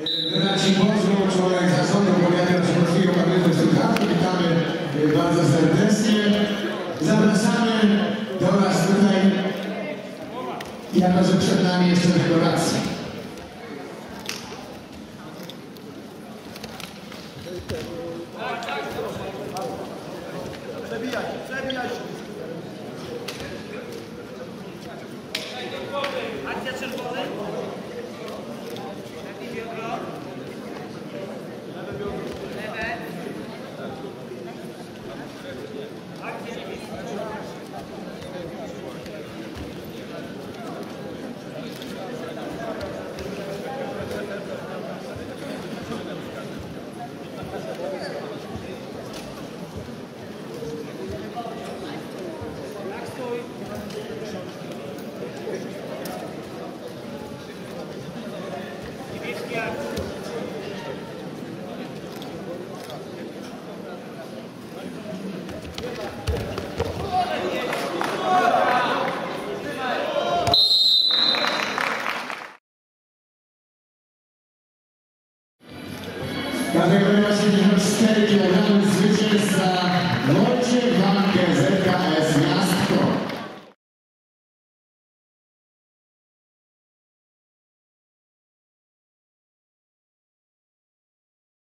Renacik Bożu, członek zarządu powiatu Polskiego Pamiętu Słuchawki. Witamy e, bardzo serdecznie. Zapraszamy do nas tutaj, jako że przed nami jeszcze dekoracja. Akcja czerwony. Dlatego właśnie nie chcę, że nam zwycięzcy